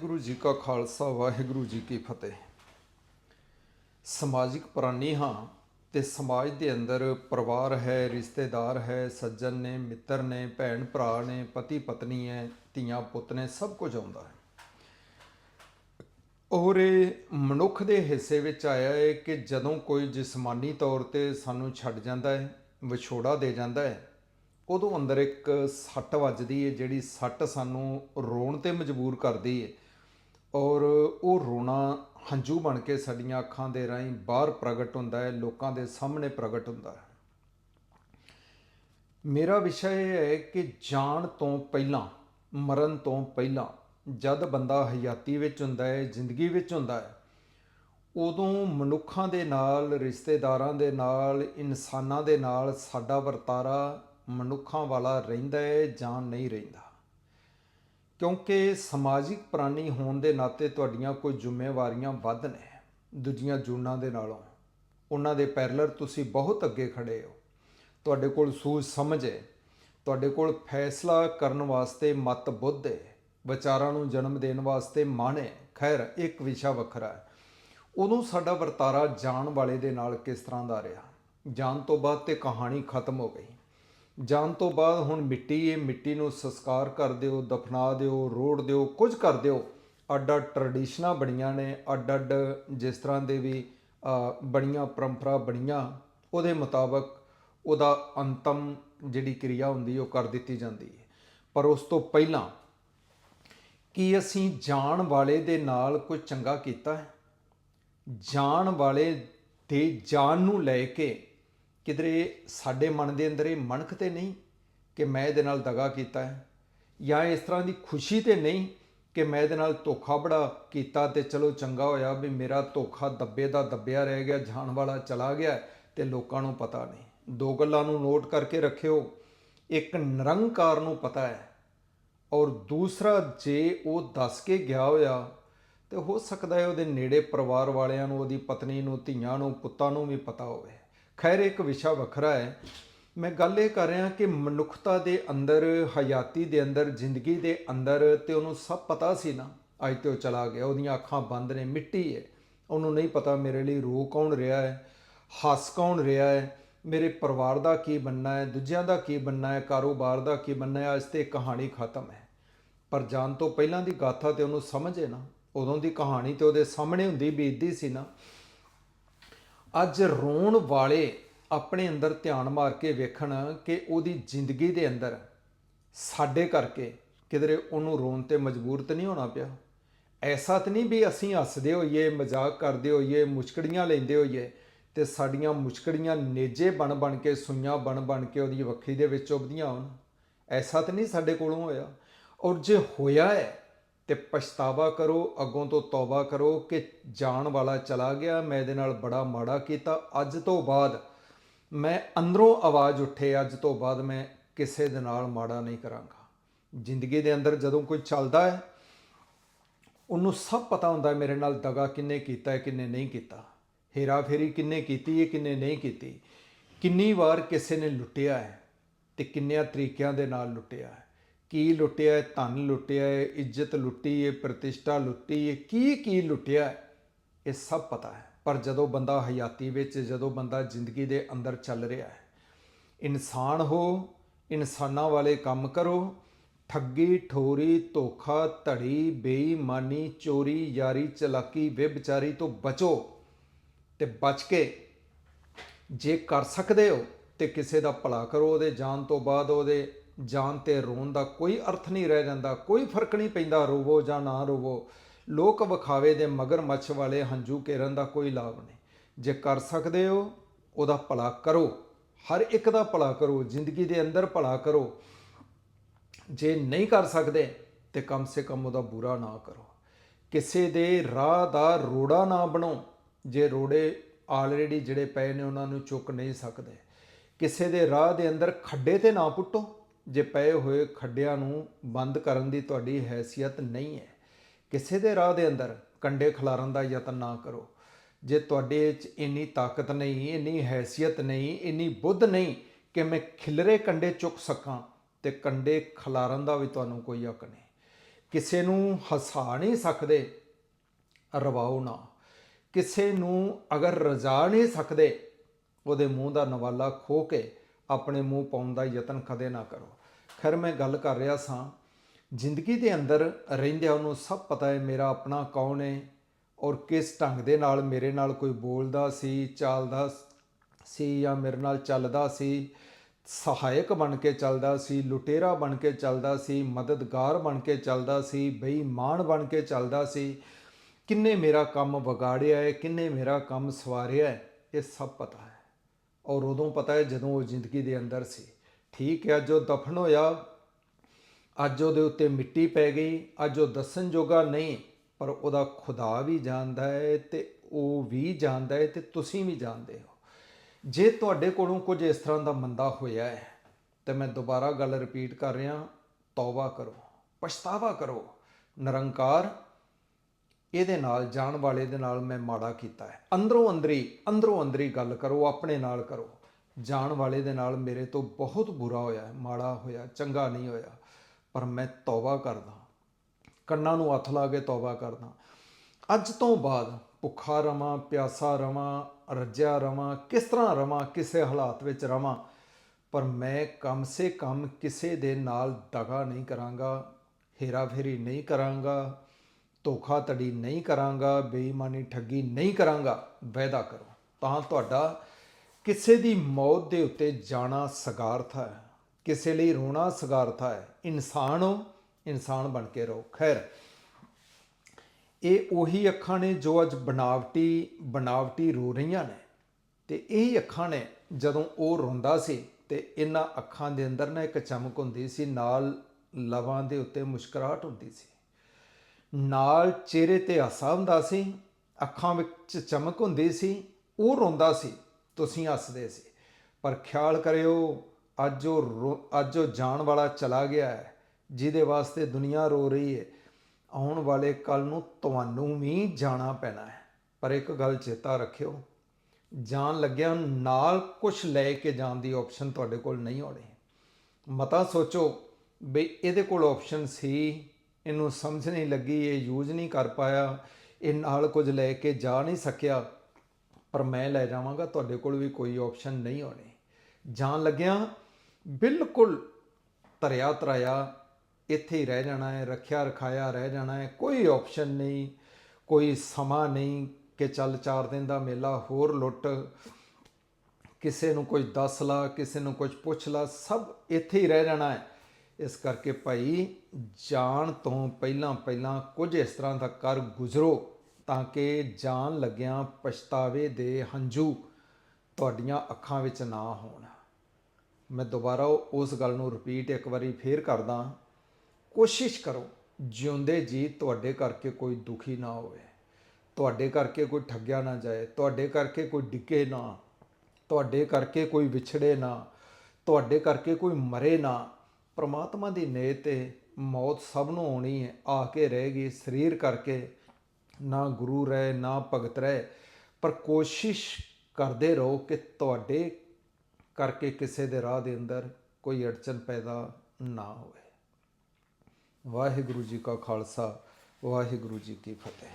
ਵਾਹਿਗੁਰੂ ਜੀ ਕਾ ਖਾਲਸਾ, ਵਾਹਿਗੁਰੂ ਜੀ ਕੀ ਫਤਿਹ। ਸਮਾਜਿਕ ਪ੍ਰਾਣੀ ਹਾਂ ਤੇ ਸਮਾਜ ਦੇ ਅੰਦਰ ਪਰਿਵਾਰ ਹੈ, ਰਿਸ਼ਤੇਦਾਰ ਹੈ, ਸੱਜਣ ਨੇ, ਮਿੱਤਰ ਨੇ, ਭੈਣ ਭਰਾ ਨੇ, ਪਤੀ ਪਤਨੀ ਹੈ, ਧੀਆਂ ਪੁੱਤ ਨੇ, ਸਭ ਕੁਝ ਆਉਂਦਾ ਹੈ। ਔਰ ਇਹ ਮਨੁੱਖ ਦੇ ਹਿੱਸੇ ਵਿੱਚ ਆਇਆ ਹੈ ਕਿ ਜਦੋਂ ਕੋਈ ਜਿਸਮਾਨੀ ਤੌਰ ਤੇ ਸਾਨੂੰ ਛੱਡ ਜਾਂਦਾ ਹੈ ਵਿਛੋੜਾ ਦੇ ਜਾਂਦਾ ਹੈ ਉਦੋਂ ਅੰਦਰ ਇੱਕ ਸੱਟ ਵੱਜਦੀ ਹੈ ਜਿਹੜੀ ਸੱਟ ਸਾਨੂੰ ਰੋਣ ਤੇ ਮਜਬੂਰ ਕਰਦੀ ਹੈ ਔਰ ਉਹ ਰੋਣਾ ਹੰਝੂ ਬਣ ਕੇ ਸਾਡੀਆਂ ਅੱਖਾਂ ਦੇ ਰਾਹੀਂ ਬਾਹਰ ਪ੍ਰਗਟ ਹੁੰਦਾ ਹੈ, ਲੋਕਾਂ ਦੇ ਸਾਹਮਣੇ ਪ੍ਰਗਟ ਹੁੰਦਾ ਹੈ। ਮੇਰਾ ਵਿਸ਼ਾ ਇਹ ਹੈ ਕਿ ਜਾਣ ਤੋਂ ਪਹਿਲਾਂ, ਮਰਨ ਤੋਂ ਪਹਿਲਾਂ ਜਦ ਬੰਦਾ ਹਯਾਤੀ ਵਿੱਚ ਹੁੰਦਾ ਹੈ, ਜ਼ਿੰਦਗੀ ਵਿੱਚ ਹੁੰਦਾ ਹੈ, ਉਦੋਂ ਮਨੁੱਖਾਂ ਦੇ ਨਾਲ, ਰਿਸ਼ਤੇਦਾਰਾਂ ਦੇ ਨਾਲ, ਇਨਸਾਨਾਂ ਦੇ ਨਾਲ ਸਾਡਾ ਵਰਤਾਰਾ ਮਨੁੱਖਾਂ ਵਾਲਾ ਰਹਿੰਦਾ ਹੈ ਜਾਂ ਨਹੀਂ ਰਹਿੰਦਾ। ਕਿਉਂਕਿ ਸਮਾਜਿਕ ਪ੍ਰਾਣੀ ਹੋਣ ਦੇ ਨਾਤੇ ਤੁਹਾਡੀਆਂ ਕੋਈ ਜ਼ਿੰਮੇਵਾਰੀਆਂ ਵੱਧ ਨੇ ਦੂਜੀਆਂ ਜੂਨਾਂ ਦੇ ਨਾਲੋਂ। ਉਹਨਾਂ ਦੇ ਪੈਰਲਰ ਤੁਸੀਂ ਬਹੁਤ ਅੱਗੇ ਖੜੇ ਹੋ। ਤੁਹਾਡੇ ਕੋਲ ਸੂਝ ਸਮਝ ਹੈ ਤੁਹਾਡੇ ਕੋਲ ਫੈਸਲਾ ਕਰਨ ਵਾਸਤੇ ਮਤ ਬੁੱਧ ਹੈ ਵਿਚਾਰਾਂ ਨੂੰ ਜਨਮ ਦੇਣ ਵਾਸਤੇ ਮਨ ਹੈ ਖੈਰ, ਇੱਕ ਵਿਸ਼ਾ ਵੱਖਰਾ ਹੈ ਉਦੋਂ ਸਾਡਾ ਵਰਤਾਰਾ ਜਾਣ ਵਾਲੇ ਦੇ ਨਾਲ ਕਿਸ ਤਰ੍ਹਾਂ ਦਾ ਰਿਹਾ? ਜਾਣ ਤੋਂ ਬਾਅਦ ਤੇ ਕਹਾਣੀ ਖਤਮ ਹੋ ਗਈ। ਜਾਣ ਤੋਂ ਬਾਅਦ ਹੁਣ ਮਿੱਟੀ ਹੈ ਮਿੱਟੀ ਨੂੰ ਸੰਸਕਾਰ ਕਰ ਦਿਓ, ਦਫਨਾ ਦਿਓ, ਰੋੜ ਦਿਓ, ਕੁਝ ਕਰ ਦਿਓ। ਅੱਡ ਅੱਡ ਟ੍ਰੈਡੀਸ਼ਨਾਂ ਬਣੀਆਂ ਨੇ ਅੱਡ ਅੱਡ ਜਿਸ ਤਰ੍ਹਾਂ ਦੇ ਵੀ ਬਣੀਆਂ ਪਰੰਪਰਾ ਬਣੀਆਂ, ਉਹਦੇ ਮੁਤਾਬਕ ਉਹਦਾ ਅੰਤਮ ਜਿਹੜੀ ਕਿਰਿਆ ਹੁੰਦੀ, ਉਹ ਕਰ ਦਿੱਤੀ ਜਾਂਦੀ ਹੈ। ਪਰ ਉਸ ਤੋਂ ਪਹਿਲਾਂ ਕੀ ਅਸੀਂ ਜਾਣ ਵਾਲੇ ਦੇ ਨਾਲ ਕੋਈ ਚੰਗਾ ਕੀਤਾ ਹੈ? ਜਾਣ ਵਾਲੇ ਦੇ ਜਾਨ ਨੂੰ ਲੈ ਕੇ ਕਿਧਰੇ ਸਾਡੇ ਮਨ ਦੇ ਅੰਦਰ ਇਹ ਮਣਖ ਤੇ ਨਹੀਂ ਕਿ ਮੈਂ ਇਹਦੇ ਨਾਲ ਦਗਾ ਕੀਤਾ ਹੈ, ਜਾਂ ਇਸ ਤਰ੍ਹਾਂ ਦੀ ਖੁਸ਼ੀ ਤੇ ਨਹੀਂ ਕਿ ਮੈਂ ਇਹਦੇ ਨਾਲ ਧੋਖਾ ਬੜਾ ਕੀਤਾ ਤੇ ਚਲੋ ਚੰਗਾ ਹੋਇਆ ਵੀ ਮੇਰਾ ਧੋਖਾ ਦੱਬੇ ਦਾ ਦੱਬਿਆ ਰਹਿ ਗਿਆ, ਜਾਣ ਵਾਲਾ ਚਲਾ ਗਿਆ ਤੇ ਲੋਕਾਂ ਨੂੰ ਪਤਾ ਨਹੀਂ। ਦੋ ਗੱਲਾਂ ਨੂੰ ਨੋਟ ਕਰਕੇ ਰੱਖਿਓ, ਇੱਕ ਨਿਰੰਕਾਰ ਨੂੰ ਪਤਾ ਹੈ ਔਰ ਦੂਸਰਾ ਜੇ ਉਹ ਦੱਸ ਕੇ ਗਿਆ ਹੋਇਆ ਤੇ ਹੋ ਸਕਦਾ ਹੈ ਉਹਦੇ ਨੇੜੇ ਪਰਿਵਾਰ ਵਾਲਿਆਂ ਨੂੰ, ਉਹਦੀ ਪਤਨੀ ਨੂੰ, ਧੀਆਂ ਨੂੰ, ਪੁੱਤਾਂ ਨੂੰ ਵੀ ਪਤਾ ਹੋਵੇ। ਖੈਰ, ਇੱਕ ਵਿਸ਼ਾ ਵੱਖਰਾ ਹੈ। ਮੈਂ ਗੱਲ ਇਹ ਕਰ ਰਿਹਾ ਕਿ ਮਨੁੱਖਤਾ ਦੇ ਅੰਦਰ, ਹਯਾਤੀ ਦੇ ਅੰਦਰ, ਜ਼ਿੰਦਗੀ ਦੇ ਅੰਦਰ ਤੇ ਉਹਨੂੰ ਸਭ ਪਤਾ ਸੀ ਨਾ, ਅੱਜ ਤੇ ਉਹ ਚਲਾ ਗਿਆ। ਉਹਦੀਆਂ ਅੱਖਾਂ ਬੰਦ ਨੇ, ਮਿੱਟੀ ਹੈ। ਉਹਨੂੰ ਨਹੀਂ ਪਤਾ ਮੇਰੇ ਲਈ ਰੋ ਕੌਣ ਰਿਹਾ ਹੈ, ਹੱਸ ਕੌਣ ਰਿਹਾ ਹੈ, ਮੇਰੇ ਪਰਿਵਾਰ ਦਾ ਕੀ ਬੰਨਾ ਹੈ, ਦੂਜਿਆਂ ਦਾ ਕੀ ਬੰਨਾ ਹੈ, ਕਾਰੋਬਾਰ ਦਾ ਕੀ ਬੰਨਾ ਹੈ, ਅੱਜ ਤੇ ਕਹਾਣੀ ਖਤਮ ਹੈ। ਪਰ ਜਾਣ ਤੋਂ ਪਹਿਲਾਂ ਦੀ ਗਾਥਾ ਤੇ ਉਹਨੂੰ ਸਮਝੇ ਨਾ, ਉਦੋਂ ਦੀ ਕਹਾਣੀ ਤੇ ਉਹਦੇ ਸਾਹਮਣੇ ਹੁੰਦੀ ਬੀਤਦੀ ਸੀ ਨਾ ਅੱਜ ਰੋਣ ਵਾਲੇ ਆਪਣੇ ਅੰਦਰ ਧਿਆਨ ਮਾਰ ਕੇ ਵੇਖਣ ਕਿ ਉਹਦੀ ਜ਼ਿੰਦਗੀ ਦੇ ਅੰਦਰ ਸਾਡੇ ਕਰਕੇ ਕਿਧਰੇ ਉਹਨੂੰ ਰੋਣ ਤੇ ਮਜਬੂਰ ਤੇ ਨਹੀਂ ਹੋਣਾ ਪਿਆ। ਐਸਾ ਤਾਂ ਨਹੀਂ ਵੀ ਅਸੀਂ ਹੱਸਦੇ ਹੋਈਏ, ਮਜ਼ਾਕ ਕਰਦੇ ਹੋਈਏ, ਮੁਸ਼ਕੜੀਆਂ ਲੈਂਦੇ ਹੋਈਏ ਤੇ ਸਾਡੀਆਂ ਮੁਸ਼ਕੜੀਆਂ ਨੇਜੇ ਬਣ ਬਣ ਕੇ, ਸੁਈਆਂ ਬਣ ਬਣ ਕੇ ਉਹਦੀ ਵੱਖੀ ਦੇ ਵਿੱਚ ਉਬਦੀਆਂ ਹੋਣ। ਐਸਾ ਤਾਂ ਨਹੀਂ ਸਾਡੇ ਕੋਲੋਂ ਹੋਇਆ। ਔਰ ਜੇ ਹੋਇਆ ਹੈ ਤੇ ਪਛਤਾਵਾ ਕਰੋ, ਅੱਗੋਂ ਤੋਂ ਤੌਬਾ ਕਰੋ ਕਿ ਜਾਣ ਵਾਲਾ ਚਲਾ ਗਿਆ। ਮੈਂ ਇਹਦੇ ਨਾਲ ਬੜਾ ਮਾੜਾ ਕੀਤਾ। ਅੱਜ ਤੋਂ ਬਾਅਦ ਮੈਂ ਅੰਦਰੋਂ ਆਵਾਜ਼ ਉੱਠੇ, ਅੱਜ ਤੋਂ ਬਾਅਦ ਮੈਂ ਕਿਸੇ ਦੇ ਨਾਲ ਮਾੜਾ ਨਹੀਂ ਕਰਾਂਗਾ। ਜ਼ਿੰਦਗੀ ਦੇ ਅੰਦਰ ਜਦੋਂ ਕੋਈ ਚੱਲਦਾ ਹੈ, ਉਹਨੂੰ ਸਭ ਪਤਾ ਹੁੰਦਾ ਹੈ, ਮੇਰੇ ਨਾਲ ਦਗਾ ਕਿੰਨੇ ਕੀਤਾ ਹੈ, ਕਿੰਨੇ ਨਹੀਂ ਕੀਤਾ। ਹੇਰਾ ਫੇਰੀ ਕਿੰਨੇ ਕੀਤੀ ਹੈ, ਕਿੰਨੇ ਨਹੀਂ ਕੀਤੀ। ਕਿੰਨੀ ਵਾਰ ਕਿਸੇ ਨੇ ਲੁੱਟਿਆ ਹੈ ਤੇ ਕਿੰਨਿਆਂ ਤਰੀਕਿਆਂ ਦੇ ਨਾਲ ਲੁੱਟਿਆ ਹੈ। ਕੀ ਲੁੱਟਿਆ ਹੈ? ਧਨ ਲੁੱਟਿਆ ਹੈ? ਇੱਜ਼ਤ ਲੁੱਟੀ ਹੈ? ਪ੍ਰਤਿਸ਼ਠਾ ਲੁੱਟੀ ਹੈ? ਕੀ ਕੀ ਲੁੱਟਿਆ ਹੈ? ਇਹ ਸਭ ਪਤਾ ਹੈ। ਪਰ ਜਦੋਂ ਬੰਦਾ ਹਯਾਤੀ ਵਿੱਚ, ਜਦੋਂ ਬੰਦਾ ਜ਼ਿੰਦਗੀ ਦੇ ਅੰਦਰ ਚੱਲ ਰਿਹਾ ਹੈ, ਇਨਸਾਨ ਹੋ, ਇਨਸਾਨਾਂ ਵਾਲੇ ਕੰਮ ਕਰੋ। ਠੱਗੀ, ਠੋਰੀ, ਧੋਖਾ, ਧੜੀ, ਬੇਈਮਾਨੀ, ਚੋਰੀ, ਯਾਰੀ, ਚਲਾਕੀ ਵਿਭਚਾਰੀ ਤੋਂ ਬਚੋ ਤੇ ਬਚ ਕੇ ਜੇ ਕਰ ਸਕਦੇ ਹੋ ਤੇ ਕਿਸੇ ਦਾ ਭਲਾ ਕਰੋ। ਉਹਦੇ ਜਾਣ ਤੋਂ ਬਾਅਦ ਉਹਦੇ ਜਾਨ ਤੇ ਰੋਣ ਦਾ ਕੋਈ ਅਰਥ ਨਹੀਂ ਰਹਿ ਜਾਂਦਾ, ਕੋਈ ਫ਼ਰਕ ਨਹੀਂ ਪੈਂਦਾ, ਰੋਵੋ ਜਾਂ ਨਾ ਰੋਵੋ। ਲੋਕ ਵਿਖਾਵੇ ਦੇ ਮਗਰ ਮੱਛ ਵਾਲੇ ਹੰਝੂ ਕੇਰਨ ਦਾ ਕੋਈ ਲਾਭ ਨਹੀਂ। ਜੇ ਕਰ ਸਕਦੇ ਹੋ, ਉਹਦਾ ਭਲਾ ਕਰੋ। ਹਰ ਇੱਕ ਦਾ ਭਲਾ ਕਰੋ, ਜ਼ਿੰਦਗੀ ਦੇ ਅੰਦਰ ਭਲਾ ਕਰੋ। ਜੇ ਨਹੀਂ ਕਰ ਸਕਦੇ, ਤੇ ਕਮ ਸੇ ਕਮ ਉਹਦਾ ਬੁਰਾ ਨਾ ਕਰੋ। ਕਿਸੇ ਦੇ ਰਾਹ ਦਾ ਰੋੜਾ ਨਾ ਬਣੋ। ਜੇ ਰੋੜੇ ਆਲਰੇਡੀ ਜਿਹੜੇ ਪਏ ਨੇ, ਉਹਨਾਂ ਨੂੰ ਚੁੱਕ ਨਹੀਂ ਸਕਦੇ। ਕਿਸੇ ਦੇ ਰਾਹ ਦੇ ਅੰਦਰ ਖੱਡੇ ਤੇ ਨਾ ਪੁੱਟੋ। ਜੇ ਪਏ ਹੋਏ ਖੱਡਿਆਂ ਨੂੰ ਬੰਦ ਕਰਨ ਦੀ ਤੁਹਾਡੀ ਹੈਸੀਅਤ ਨਹੀਂ ਹੈ, ਕਿਸੇ ਦੇ ਰਾਹ ਦੇ ਅੰਦਰ ਕੰਡੇ ਖਲਾਰਨ ਦਾ ਯਤਨ ਨਾ ਕਰੋ। ਜੇ ਤੁਹਾਡੇ 'ਚ ਇੰਨੀ ਤਾਕਤ ਨਹੀਂ, ਇੰਨੀ ਹੈਸੀਅਤ ਨਹੀਂ, ਇੰਨੀ ਬੁੱਧ ਨਹੀਂ ਕਿ ਮੈਂ ਖਿਲਰੇ ਕੰਡੇ ਚੁੱਕ ਸਕਾਂ ਤੇ ਕੰਡੇ ਖਿਲਾਰਨ ਦਾ ਵੀ ਤੁਹਾਨੂੰ ਕੋਈ ਹੱਕ ਨਹੀਂ। ਕਿਸੇ ਨੂੰ ਹਸਾ ਨਹੀਂ ਸਕਦੇ, ਰਵਾਓ ਨਾ। ਕਿਸੇ ਨੂੰ ਅਗਰ ਰਜਾ ਨਹੀਂ ਸਕਦੇ, ਉਹਦੇ ਮੂੰਹ ਦਾ ਨਵਾਲਾ ਖੋ ਕੇ ਆਪਣੇ ਮੂੰਹ ਪਾਉਣ ਦਾ ਯਤਨ ਕਦੇ ਨਾ ਕਰੋ। ਖੈਰ ਮੈਂ ਗੱਲ ਕਰ ਰਿਹਾ ਸਾਂ। ਜ਼ਿੰਦਗੀ ਦੇ ਅੰਦਰ ਰਹਿੰਦਿਆਂ ਉਹਨੂੰ ਸਭ ਪਤਾ ਹੈ ਮੇਰਾ ਆਪਣਾ ਕੌਣ ਹੈ ਔਰ ਕਿਸ ਢੰਗ ਦੇ ਨਾਲ ਮੇਰੇ ਨਾਲ ਕੋਈ ਬੋਲਦਾ ਸੀ, ਚਾਲਦਾ ਸੀ ਜਾਂ ਮੇਰੇ ਨਾਲ ਚੱਲਦਾ ਸੀ। ਸਹਾਇਕ ਬਣ ਕੇ ਚੱਲਦਾ ਸੀ, ਲੁਟੇਰਾ ਬਣ ਕੇ ਚੱਲਦਾ ਸੀ, ਮਦਦਗਾਰ ਬਣ ਕੇ ਚੱਲਦਾ ਸੀ, ਬੇਈਮਾਨ ਬਣ ਕੇ ਚੱਲਦਾ ਸੀ। ਕਿੰਨੇ ਮੇਰਾ ਕੰਮ ਵਿਗਾੜਿਆ ਹੈ, ਕਿੰਨੇ ਮੇਰਾ ਕੰਮ ਸਵਾਰਿਆ ਹੈ, ਇਹ ਸਭ ਪਤਾ ਹੈ। ਔਰ ਉਦੋਂ ਪਤਾ ਹੈ ਜਦੋਂ ਉਹ ਜ਼ਿੰਦਗੀ ਦੇ ਅੰਦਰ ਸੀ। ਠੀਕ ਹੈ ਜੋ ਦਫਨ ਹੋਇਆ। ਅੱਜ ਉਹਦੇ ਉੱਤੇ ਮਿੱਟੀ ਪੈ ਗਈ। ਅੱਜ ਉਹ ਦੱਸਣ ਜੋਗਾ ਨਹੀਂ, ਪਰ ਉਹਦਾ ਖੁਦਾ ਵੀ ਜਾਣਦਾ ਹੈ ਤੇ ਉਹ ਵੀ ਜਾਣਦਾ ਹੈ ਤੇ ਤੁਸੀਂ ਵੀ ਜਾਣਦੇ ਹੋ। ਜੇ ਤੁਹਾਡੇ ਕੋਲੋਂ ਕੁਝ ਇਸ ਤਰ੍ਹਾਂ ਦਾ ਮੰਦਾ ਹੋਇਆ ਹੈ, ਤੇ ਮੈਂ ਦੁਬਾਰਾ ਗੱਲ ਰਿਪੀਟ ਕਰ ਰਿਹਾ, ਤੌਬਾ ਕਰੋ, ਪਛਤਾਵਾ ਕਰੋ। ਨਿਰੰਕਾਰ, ਇਹਦੇ ਨਾਲ, ਜਾਣ ਵਾਲੇ ਦੇ ਨਾਲ ਮੈਂ ਮਾੜਾ ਕੀਤਾ ਹੈ। ਅੰਦਰੋਂ ਅੰਦਰੀ ਅੰਦਰੋਂ ਅੰਦਰੀ ਗੱਲ ਕਰੋ, ਆਪਣੇ ਨਾਲ ਕਰੋ। ਜਾਣ ਵਾਲੇ ਦੇ ਨਾਲ ਮੇਰੇ ਤੋਂ ਬਹੁਤ ਬੁਰਾ ਹੋਇਆ ਮਾੜਾ ਹੋਇਆ, ਚੰਗਾ ਨਹੀਂ ਹੋਇਆ, ਪਰ ਮੈਂ ਤੌਬਾ ਕਰਦਾ ਕੰਨਾਂ ਨੂੰ ਹੱਥ ਲਾ ਕੇ ਤੌਬਾ ਕਰਦਾ ਅੱਜ ਤੋਂ ਬਾਅਦ ਭੁੱਖਾ ਰਵਾਂ, ਪਿਆਸਾ ਰਵਾਂ, ਰੱਜਿਆ ਰਵਾਂ, ਕਿਸ ਤਰ੍ਹਾਂ ਰਵਾਂ, ਕਿਸੇ ਹਾਲਾਤ ਵਿੱਚ ਰਵਾਂ, ਪਰ ਮੈਂ ਕਮ ਸੇ ਕਮ ਕਿਸੇ ਦੇ ਨਾਲ ਦਗਾ ਨਹੀਂ ਕਰਾਂਗਾ, ਹੇਰਾ ਫੇਰੀ ਨਹੀਂ ਕਰਾਂਗਾ ਧੋਖਾਧੜੀ ਨਹੀਂ ਕਰਾਂਗਾ, ਬੇਈਮਾਨੀ ਠੱਗੀ ਨਹੀਂ ਕਰਾਂਗਾ, ਵਾਅਦਾ ਕਰੋ। ਤਾਂ ਤੁਹਾਡਾ ਕਿਸੇ ਦੀ ਮੌਤ ਦੇ ਉੱਤੇ ਜਾਣਾ ਸਗਾਰਥ ਹੈ, ਕਿਸੇ ਲਈ ਰੋਣਾ ਸਗਾਰਥ ਹੈ। ਇਨਸਾਨ ਹੋ, ਇਨਸਾਨ ਬਣ ਕੇ ਰਹੋ। ਖੈਰ, ਇਹ ਉਹੀ ਅੱਖਾਂ ਨੇ ਜੋ ਅੱਜ ਬਣਾਵਟੀ ਬਣਾਵਟੀ ਰੋ ਰਹੀਆਂ ਨੇ। ਤੇ ਇਹ ਅੱਖਾਂ ਨੇ ਜਦੋਂ ਉਹ ਰੋਂਦਾ ਸੀ ਤੇ ਇਹਨਾਂ ਅੱਖਾਂ ਦੇ ਅੰਦਰ ਨਾ ਇੱਕ ਚਮਕ ਹੁੰਦੀ ਸੀ, ਨਾਲ ਲਵਾਂ ਦੇ ਉੱਤੇ ਮੁਸਕਰਾਹਟ ਹੁੰਦੀ ਸੀ। ਨਾਲ ਚਿਹਰੇ ਤੇ ਹਾਸਾ ਹੁੰਦਾ ਸੀ, ਅੱਖਾਂ ਵਿੱਚ ਚਮਕ ਹੁੰਦੀ ਸੀ, ਉਹ ਰੋਂਦਾ ਸੀ। ਤੁਸੀਂ ਹੱਸਦੇ ਸੀ। ਪਰ ਖਿਆਲ ਕਰਿਓ, ਅੱਜ ਉਹ ਰੋ- ਅੱਜ ਉਹ ਜਾਣ ਵਾਲਾ ਚਲਾ ਗਿਆ ਹੈ, ਜਿਹਦੇ ਵਾਸਤੇ ਦੁਨੀਆ ਰੋ ਰਹੀ ਹੈ। ਆਉਣ ਵਾਲੇ ਕੱਲ ਨੂੰ ਤੁਹਾਨੂੰ ਵੀ ਜਾਣਾ ਪੈਣਾ ਹੈ। ਪਰ ਇੱਕ ਗੱਲ ਚੇਤਾ ਰੱਖਿਓ, ਜਾਣ ਲੱਗਿਆ ਨਾਲ ਕੁਝ ਲੈ ਕੇ ਜਾਣ ਦੀ ਆਪਸ਼ਨ ਤੁਹਾਡੇ ਕੋਲ ਨਹੀਂ ਹੋਣੀ ਮਤਾ ਸੋਚੋ ਵੀ ਇਹਦੇ ਕੋਲ ਆਪਸ਼ਨ ਸੀ, ਇਹਨੂੰ ਸਮਝ ਨਹੀਂ ਲੱਗੀ, ਇਹ ਯੂਜ਼ ਨਹੀਂ ਕਰ ਪਾਇਆ, ਇਹ ਨਾਲ ਕੁਝ ਲੈ ਕੇ ਜਾ ਨਹੀਂ ਸਕਿਆ। ਪਰ ਮੈਂ ਲੈ ਜਾਵਾਂਗਾ, ਤੁਹਾਡੇ ਕੋਲ ਵੀ ਕੋਈ ਆਪਸ਼ਨ ਨਹੀਂ ਹੋਣੀ। ਜਾਣ ਲੱਗਿਆ ਬਿਲਕੁਲ ਤਰਿਆ ਤਰਾਇਆ ਇੱਥੇ ਹੀ ਰਹਿ ਜਾਣਾ ਹੈ, ਰੱਖਿਆ ਰਖਾਇਆ ਰਹਿ ਜਾਣਾ ਹੈ, ਕੋਈ ਆਪਸ਼ਨ ਨਹੀਂ, ਕੋਈ ਸਮਾਂ ਨਹੀਂ ਕਿ ਚੱਲ 4 ਦਿਨ ਦਾ ਮੇਲਾ ਹੋਰ ਲੁੱਟ, ਕਿਸੇ ਨੂੰ ਕੁਝ ਦੱਸ ਲਾ, ਕਿਸੇ ਨੂੰ ਕੁਝ ਪੁੱਛ ਲਾ, ਸਭ ਇੱਥੇ ਹੀ ਰਹਿ ਜਾਣਾ ਹੈ। ਇਸ ਕਰਕੇ ਭਾਈ ਜਾਣ ਤੋਂ ਪਹਿਲਾਂ ਪਹਿਲਾਂ ਕੁਝ ਇਸ ਤਰ੍ਹਾਂ ਦਾ ਕਰ ਗੁਜ਼ਰੋ। ਤਾਂ ਕਿ ਜਾਣ ਲੱਗਿਆਂ ਪਛਤਾਵੇ ਦੇ ਹੰਝੂ ਤੁਹਾਡੀਆਂ ਅੱਖਾਂ ਵਿੱਚ ਨਾ ਹੋਣ। ਮੈਂ ਦੁਬਾਰਾ ਉਸ ਗੱਲ ਨੂੰ ਰਿਪੀਟ ਇੱਕ ਵਾਰੀ ਫੇਰ ਕਰਦਾ ਕੋਸ਼ਿਸ਼ ਕਰੋ ਜਿਉਂਦੇ ਜੀ ਤੁਹਾਡੇ ਕਰਕੇ ਕੋਈ ਦੁਖੀ ਨਾ ਹੋਵੇ। ਤੁਹਾਡੇ ਕਰਕੇ ਕੋਈ ਠੱਗਿਆ ਨਾ ਜਾਏ। ਤੁਹਾਡੇ ਕਰਕੇ ਕੋਈ ਡਿੱਗੇ ਨਾ। ਤੁਹਾਡੇ ਕਰਕੇ ਕੋਈ ਵਿਛੜੇ ਨਾ। ਤੁਹਾਡੇ ਕਰਕੇ ਕੋਈ ਮਰੇ ਨਾ। ਪ੍ਰਮਾਤਮਾ ਦੀ ਨੇਤ ਤੇ ਮੌਤ ਸਭ ਨੂੰ ਆਉਣੀ ਹੈ। ਆ ਕੇ ਰਹੇਗੀ ਸਰੀਰ ਕਰਕੇ। ਨਾ ਗੁਰੂ ਰਹੇ, ਨਾ ਭਗਤ ਰਹੇ, ਪਰ ਕੋਸ਼ਿਸ਼ ਕਰਦੇ ਰਹੋ ਕਿ ਤੁਹਾਡੇ ਕਰਕੇ ਕਿਸੇ ਦੇ ਰਾਹ ਦੇ ਅੰਦਰ ਕੋਈ ਅੜਚਨ ਪੈਦਾ ਨਾ ਹੋਵੇ। ਵਾਹਿਗੁਰੂ ਜੀ ਕਾ ਖਾਲਸਾ, ਵਾਹਿਗੁਰੂ ਜੀ ਕੀ ਫਤਿਹ।